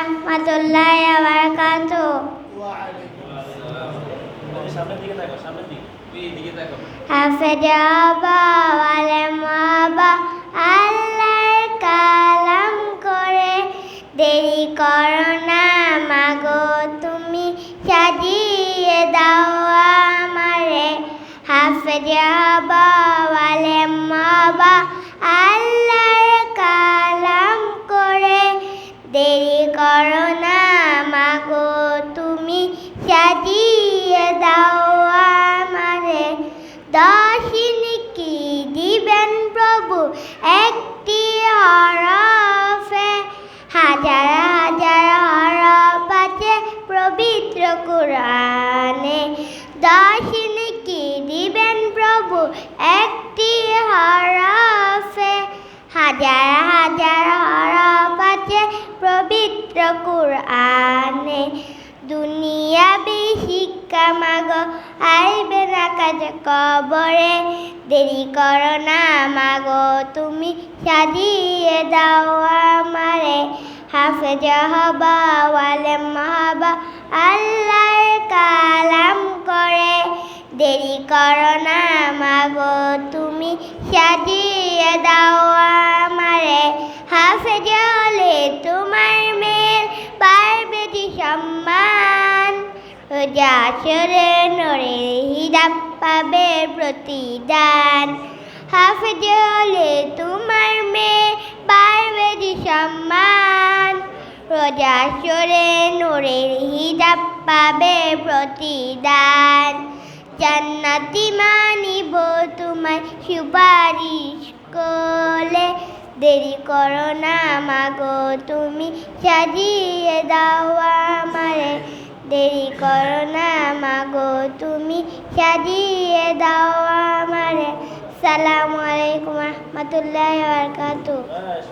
রহমতুল্লাহ বারকাত। সামনের দিকে তাকাও সামনের দিকে তুই এইদিকে তাকাও হাফেজ আবা আলেম আবা আল্লাহর কালাম করে দেরি করো না। মাগো, তুমি সাজিয়ে দাও আমারে। হাফেজ আবা করো মাগো, তুমি সাজিয়ে দাও আমারে। দশিন কি দিবেন প্রভু? একটি হরফে। হাজার হাজার হরফ আছে পবিত্র কোরআনে। দশিন কি দিবেন প্রভু? একটি হরফে। হাজার পবিত্র কোরআনে, দুনিয়া শিক্ষা মাগ, আইবে না কাজ কবরে। দেরি করো না মাগো, তুমি সাজিয়ে দাও আমারে। হাফেজ হবা, ওয়ালেম হবা, আল্লাহর কালাম করে। দেরি করো না মাগো, তুমি সাজিয়ে দাও আমারে। হাফেজ যাচরে নরে হিদাব পাবে প্রতিদান। হাফেজ হলে তোমার মেয়ে পারবে সম্মান। রোজা সরে নোরের হিদাব পাবে প্রতিদান। জান্নাতি মানিব তোমার সুপারিশ কোলে দেরি করো না, মাগো, তুমি সাজিয়ে দাও আমারে দেরি করো না মাগো। তুমি সাজিয়ে দাও আমারে। সালাম আলাইকুম রহমতুল্লাহ বারকাতুহ। ব্যাস,